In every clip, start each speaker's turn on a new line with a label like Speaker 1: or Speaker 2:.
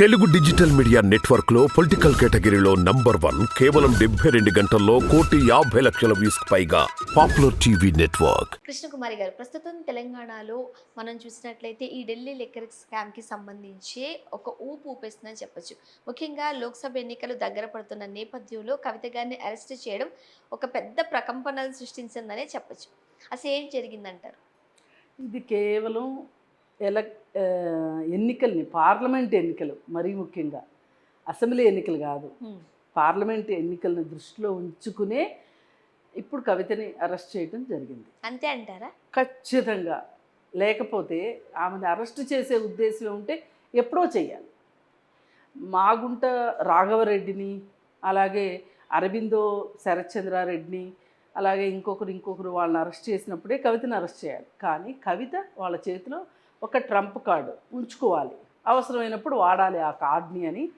Speaker 1: Telugu digital media నెట్వర్క్లో political కేటగిరీలో number one కేవలం డెబ్బై రెండు గంటల్లో కోటి యాభై లక్షల వ్యూస్ పైగా పాపులర్ టీవీ నెట్వర్క్.
Speaker 2: కృష్ణకుమారి గారు ప్రస్తుతం తెలంగాణలో మనం చూసినట్లయితే ఈ ఢిల్లీ లిక్కర్ స్కామ్కి సంబంధించి ఒక ఊపు ఊపేస్తుందని చెప్పొచ్చు. ముఖ్యంగా లోక్సభ ఎన్నికలు దగ్గర పడుతున్న నేపథ్యంలో కవిత గారిని అరెస్ట్ చేయడం ఒక పెద్ద ప్రకంపనలు సృష్టించిందనే చెప్పొచ్చు. అసలు ఏం జరిగిందంటారు?
Speaker 3: ఇది కేవలం ఎలక్ ఎన్నికల్ని పార్లమెంట్ ఎన్నికలు మరీ ముఖ్యంగా. అసెంబ్లీ ఎన్నికలు కాదు. పార్లమెంట్ ఎన్నికలను దృష్టిలో ఉంచుకునే ఇప్పుడు కవితని అరెస్ట్ చేయడం జరిగింది.
Speaker 2: అంతే అంటారా?
Speaker 3: ఖచ్చితంగా. లేకపోతే ఆమెను అరెస్ట్ చేసే ఉద్దేశం ఉంటే ఎప్పుడో చేయాలి మాగుంట రాఘవరెడ్డిని అలాగే అరవిందో శరత్చంద్రారెడ్డిని అలాగే ఇంకొకరు ఇంకొకరు వాళ్ళని అరెస్ట్ చేసినప్పుడే కవితను అరెస్ట్ చేయాలి. కానీ కవిత వాళ్ళ చేతిలో ఒక ట్రంప్ కార్డు ఉంచుకోవాలి. అవసరమైనప్పుడు వాడాలి ఆ కార్డ్ని అని.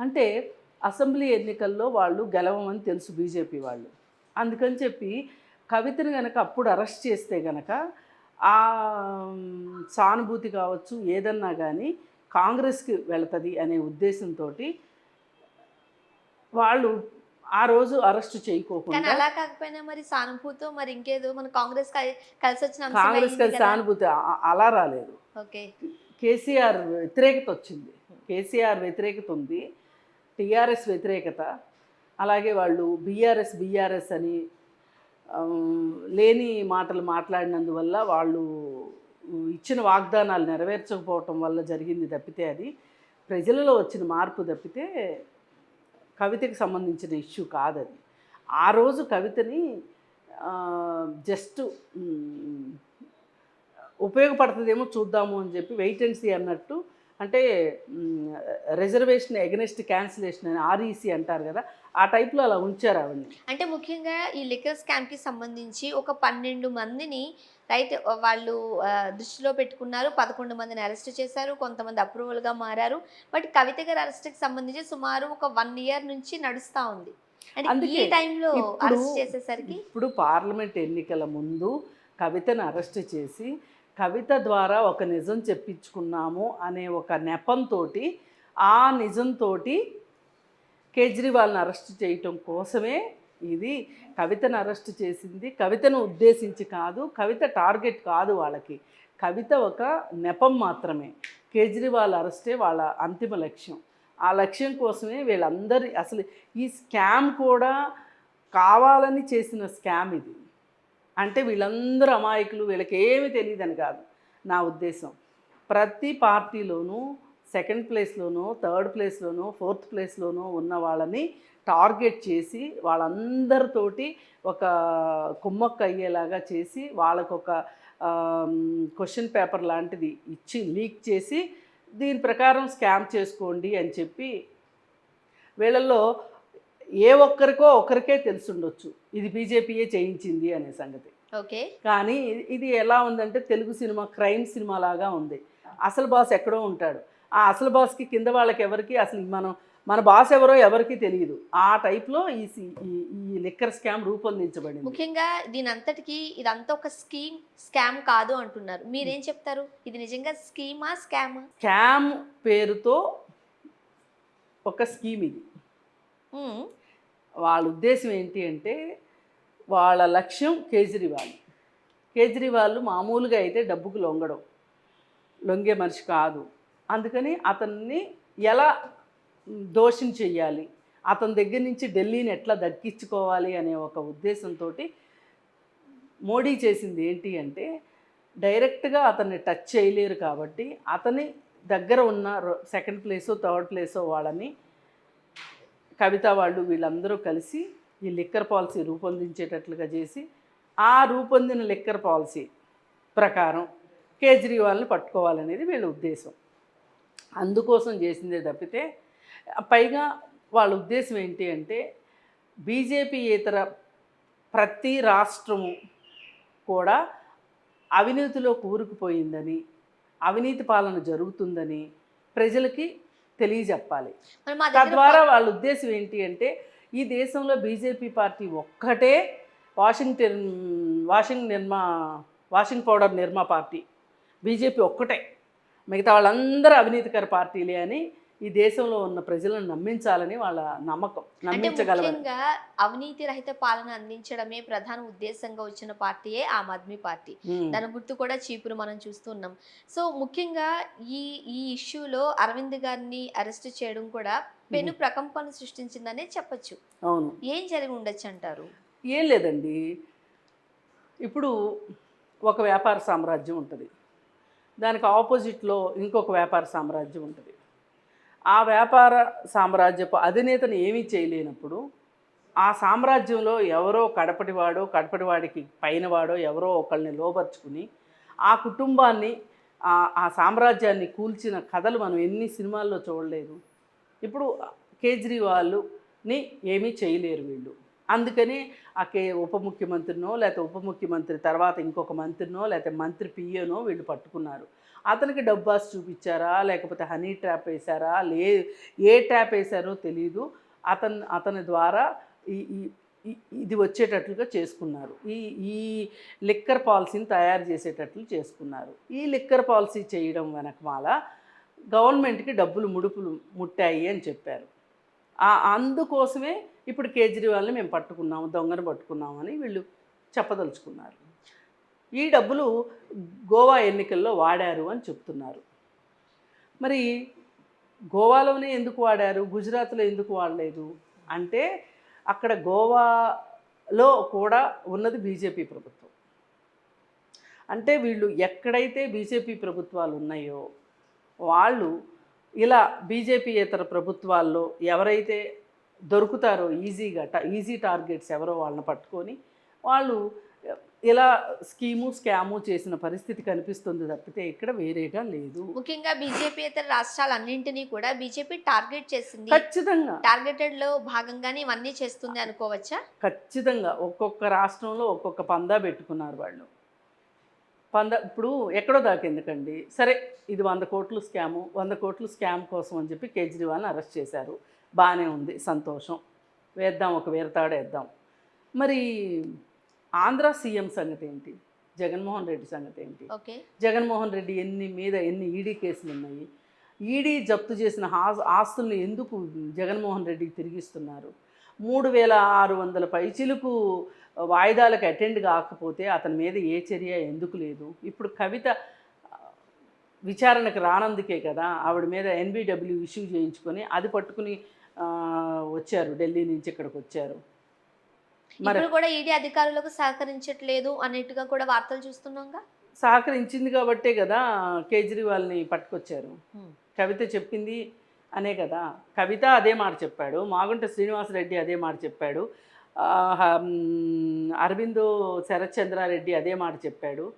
Speaker 3: అంటే అసెంబ్లీ ఎన్నికల్లో వాళ్ళు గెలవమని తెలుసు బీజేపీ వాళ్ళు. అందుకని చెప్పి కవితను గనక అప్పుడు అరెస్ట్ చేస్తే గనక ఆ సానుభూతి కావచ్చు ఏదన్నా కానీ కాంగ్రెస్కి వెళుతుంది అనే ఉద్దేశంతో వాళ్ళు ఆ రోజు అరెస్ట్ చేయకోకుండా
Speaker 2: అలా కాకపోయినా మరి సానుభూతో మరి ఇంకేదో మన కాంగ్రెస్ కలిసి వచ్చిన
Speaker 3: కాంగ్రెస్ కలిసి. సానుభూతి అలా రాలేదు. కేసీఆర్ వ్యతిరేకత వచ్చింది. కేసీఆర్ వ్యతిరేకత ఉంది. టీఆర్ఎస్ వ్యతిరేకత. అలాగే వాళ్ళు బీఆర్ఎస్ బీఆర్ఎస్ అని లేని మాటలు మాట్లాడినందువల్ల వాళ్ళు ఇచ్చిన వాగ్దానాలు నెరవేర్చకపోవటం వల్ల జరిగింది తప్పితే అది. ప్రజలలో వచ్చిన మార్పు తప్పితే కవితకి సంబంధించిన ఇష్యూ కాదది. ఆ రోజు కవితని జస్ట్ ఉపయోగపడుతుందేమో చూద్దాము అని చెప్పి వెయిట్ అండ్ సీ అన్నట్టు అంటే రిజర్వేషన్ ఎగనెస్ట్ క్యాన్సిలేషన్ అని ఆర్ఈసీ అంటారు కదా ఆ టైప్లో అలా ఉంచారు ఆవిడని.
Speaker 2: అంటే ముఖ్యంగా ఈ లిక్కర్ స్కామ్కి సంబంధించి ఒక పన్నెండు మందిని రైట్ వాళ్ళు దృష్టిలో పెట్టుకున్నారు. పదకొండు మందిని అరెస్ట్ చేశారు. కొంతమంది అప్రూవల్గా మారారు. బట్ కవిత గారి అరెస్ట్కి సంబంధించి సుమారు ఒక వన్ ఇయర్ నుంచి నడుస్తా ఉంది. అంటే ఈ టైంలో అరెస్ట్ చేసేసరికి?
Speaker 3: ఇప్పుడు పార్లమెంట్ ఎన్నికల ముందు కవితను అరెస్ట్ చేసి కవిత ద్వారా ఒక నిజం చెప్పించుకున్నాము అనే ఒక నెపంతో ఆ నిజంతో కేజ్రీవాల్ని అరెస్ట్ చేయటం కోసమే ఇది. కవితను అరెస్ట్ చేసింది. కవితను ఉద్దేశించి కాదు కవిత టార్గెట్ కాదు వాళ్ళకి. కవిత ఒక నెపం మాత్రమే. కేజ్రీవాల్ అరెస్టే వాళ్ళ అంతిమ లక్ష్యం. ఆ లక్ష్యం కోసమే వీళ్ళందరి అసలు ఈ స్కామ్ కూడా కావాలని చేసిన స్కామ్ ఇది. అంటే వీళ్ళందరూ అమాయకులు వీళ్ళకి ఏమీ తెలియదని కాదు. నా ఉద్దేశం. ప్రతి పార్టీలోనూ సెకండ్ ప్లేస్లోనూ థర్డ్ ప్లేస్లోనూ ఫోర్త్ ప్లేస్లోనూ ఉన్న వాళ్ళని టార్గెట్ చేసి వాళ్ళందరితోటి ఒక కుమ్మక్క అయ్యేలాగా చేసి వాళ్ళకు ఒక క్వశ్చన్ పేపర్ లాంటిది ఇచ్చి లీక్ చేసి దీని ప్రకారం స్కామ్ చేసుకోండి అని చెప్పి వీళ్ళల్లో ఏ ఒక్కరికో ఒకరికే తెలుసుండొచ్చు. ఇది బీజేపీయే చేయించింది అనే సంగతి.
Speaker 2: ఓకే.
Speaker 3: కానీ ఇది- ఎలా ఉందంటే తెలుగు సినిమా క్రైమ్ సినిమా లాగా ఉంది. అసలు బాస్ ఎక్కడో ఉంటాడు. ఆ అసలు బాస్కి కింద వాళ్ళకి ఎవరికి అసలు మనం మన బాస్ ఎవరో ఎవరికి తెలియదు. ఆ టైప్లో ఈ- ఈ లిక్కర్ స్కామ్ రూపొందించబడింది.
Speaker 2: ముఖ్యంగా దీని అంతటికి ఇదంతా ఒక స్కీమ్ స్కామ్ కాదు అంటున్నారు. మీరేం చెప్తారు? ఇది నిజంగా స్కీమా స్కామా?
Speaker 3: స్కామ్ పేరుతో ఒక స్కీమ్ ఇది. వాళ్ళ ఉద్దేశం ఏంటి అంటే వాళ్ళ లక్ష్యం కేజ్రీవాల్. కేజ్రీవాల్ మామూలుగా అయితే డబ్బుకు లొంగడం. లొంగే మనిషి కాదు. అందుకని అతన్ని ఎలా దోషం చెయ్యాలి? అతని దగ్గర నుంచి ఢిల్లీని ఎట్లా దక్కించుకోవాలి అనే ఒక ఉద్దేశంతో మోడీ చేసింది ఏంటి అంటే డైరెక్ట్గా అతన్ని టచ్ చేయలేరు కాబట్టి అతని దగ్గర ఉన్న సెకండ్ ప్లేసో థర్డ్ ప్లేసో వాళ్ళని కవిత వాళ్ళు వీళ్ళందరూ కలిసి ఈ లిక్కర్ పాలసీ రూపొందించేటట్లుగా చేసి ఆ రూపొందిన లిక్కర్ పాలసీ ప్రకారం కేజ్రీవాల్ని పట్టుకోవాలనేది వీళ్ళ ఉద్దేశం. అందుకోసం చేసిందే తప్పితే పైగా వాళ్ళ ఉద్దేశం ఏంటి అంటే బీజేపీ ఇతర ప్రతి రాష్ట్రము కూడా అవినీతిలో కూరుకుపోయిందని అవినీతి పాలన జరుగుతుందని ప్రజలకి తెలియజెప్పాలి. తద్వారా వాళ్ళ ఉద్దేశం ఏంటి అంటే ఈ దేశంలో బీజేపీ పార్టీ ఒక్కటే Washington washing Nirma washing powder Nirma party. B J P ఒక్కటే. మిగతా వాళ్ళందరూ అవినీతికర పార్టీలే అని ఈ దేశంలో ఉన్న ప్రజలను నమ్మించాలని వాళ్ళ నమ్మకం
Speaker 2: ముఖ్యంగా అవినీతి రహిత పాలన అందించడమే ప్రధాన ఉద్దేశంగా వచ్చిన పార్టీయే ఆమ్ ఆద్మీ పార్టీ. దాని గుర్తు కూడా చీపురు మనం చూస్తున్నాం సో ముఖ్యంగా ఈ ఈ ఇష్యూలో అరవింద్ గారిని అరెస్ట్ చేయడం కూడా పెను ప్రకంపన సృష్టించిందనే చెప్పొచ్చు.
Speaker 3: అవును.
Speaker 2: ఏం జరిగి ఉండొచ్చు అంటారు?
Speaker 3: ఏం లేదండి. ఇప్పుడు ఒక వ్యాపార సామ్రాజ్యం ఉంటుంది. దానికి ఆపోజిట్లో ఇంకొక వ్యాపార సామ్రాజ్యం ఉంటుంది. ఆ వ్యాపార సామ్రాజ్యపు అధినేతను ఏమీ చేయలేనప్పుడు ఆ సామ్రాజ్యంలో ఎవరో కడపటివాడో కడపటివాడికి పైనవాడో ఎవరో ఒకళ్ళని లోపరుచుకుని ఆ కుటుంబాన్ని ఆ ఆ సామ్రాజ్యాన్ని కూల్చిన కథలు మనం ఎన్ని సినిమాల్లో చూడలేదు. ఇప్పుడు కేజ్రీవాల్ని ఏమీ చేయలేరు వీళ్ళు. అందుకని అకే ఉప ముఖ్యమంత్రినో లేకపోతే ఉప ముఖ్యమంత్రి తర్వాత ఇంకొక మంత్రినో లేకపోతే మంత్రి పియ్యనో వీళ్ళు పట్టుకున్నారు. అతనికి డబ్బాస్ చూపించారా? లేకపోతే హనీ ట్రాప్ వేశారా? లే ఏ ట్రాప్ వేశారో తెలియదు అతను అతని ద్వారా ఈ ఇది వచ్చేటట్లుగా చేసుకున్నారు. ఈ ఈ లిక్కర్ పాలసీని తయారు చేసేటట్లు చేసుకున్నారు. ఈ లిక్కర్ పాలసీ చేయడం వెనకమాల గవర్నమెంట్కి డబ్బులు ముడుపులు ముట్టాయి అని చెప్పారు. అందుకోసమే ఇప్పుడు కేజ్రీవాల్ని మేము పట్టుకున్నాము దొంగను పట్టుకున్నామని వీళ్ళు చెప్పదలుచుకున్నారు. ఈ డబ్బులు గోవా ఎన్నికల్లో వాడారు అని చెప్తున్నారు. మరి గోవాలోనే ఎందుకు వాడారు? గుజరాత్లో ఎందుకు వాడలేదు? అంటే అక్కడ గోవాలో కూడా ఉన్నది బీజేపీ ప్రభుత్వం. అంటే వీళ్ళు ఎక్కడైతే బీజేపీ ప్రభుత్వాలు ఉన్నాయో వాళ్ళు ఇలా బీజేపీయేతర ప్రభుత్వాల్లో ఎవరైతే దొరుకుతారో ఈజీగా ట ఈజీ టార్గెట్స్ ఎవరో వాళ్ళని పట్టుకొని వాళ్ళు ఇలా స్కీము స్కాము చేసిన పరిస్థితి కనిపిస్తుంది తప్పితే ఇక్కడ వేరేగా లేదు.
Speaker 2: ముఖ్యంగా బీజేపీ ఇతర రాష్ట్రాలన్నింటినీ కూడా బీజేపీ టార్గెట్ చేసింది.
Speaker 3: ఖచ్చితంగా.
Speaker 2: టార్గెటెడ్లో భాగంగానే ఇవన్నీ చేస్తుంది అనుకోవచ్చా?
Speaker 3: ఖచ్చితంగా. ఒక్కొక్క రాష్ట్రంలో ఒక్కొక్క పందా పెట్టుకున్నారు వాళ్ళు. పందా ఇప్పుడు ఎక్కడో దాకా ఎందుకండి సరే ఇది వంద కోట్లు స్కాము వంద కోట్లు స్కామ్ కోసం అని చెప్పి కేజ్రీవాల్ని అరెస్ట్ చేశారు. బాగానే ఉంది సంతోషం. వేద్దాం ఒక వేరతాడు వేద్దాం. మరి ఆంధ్ర సీఎం సంగతి ఏంటి జగన్మోహన్ రెడ్డి సంగతి ఏంటి
Speaker 2: ఓకే.
Speaker 3: జగన్మోహన్ రెడ్డి ఎన్ని మీద ఎన్ని ఈడీ కేసులు ఉన్నాయి ఈడీ జప్తు చేసిన ఆస్ ఆస్తుల్ని ఎందుకు జగన్మోహన్ రెడ్డికి తిరిగిస్తున్నారు? మూడు వేల ఆరు వందల పైచిలకు వాయిదాలకు అటెండ్ కాకపోతే అతని మీద ఏ చర్య ఎందుకు లేదు. ఇప్పుడు కవిత విచారణకు రానందుకే కదా ఆవిడ మీద ఎన్బిడబ్ల్యూ ఇష్యూ చేయించుకొని అది పట్టుకుని వచ్చారు ఢిల్లీ నుంచి ఇక్కడికి వచ్చారు. మరి
Speaker 2: కూడా ఈడీ అధికారులకు సహకరించట్లేదు అన్నట్టుగా కూడా వార్తలు చూస్తున్నాంగా?
Speaker 3: సహకరించింది కాబట్టే కదా కేజ్రీవాల్ని పట్టుకొచ్చారు. కవిత చెప్పింది అనే కదా. కవిత అదే మాట చెప్పాడు. మాగుంట శ్రీనివాసరెడ్డి అదే మాట చెప్పాడు. అరవిందు హ- అరవిందో అదే మాట చెప్పాడు.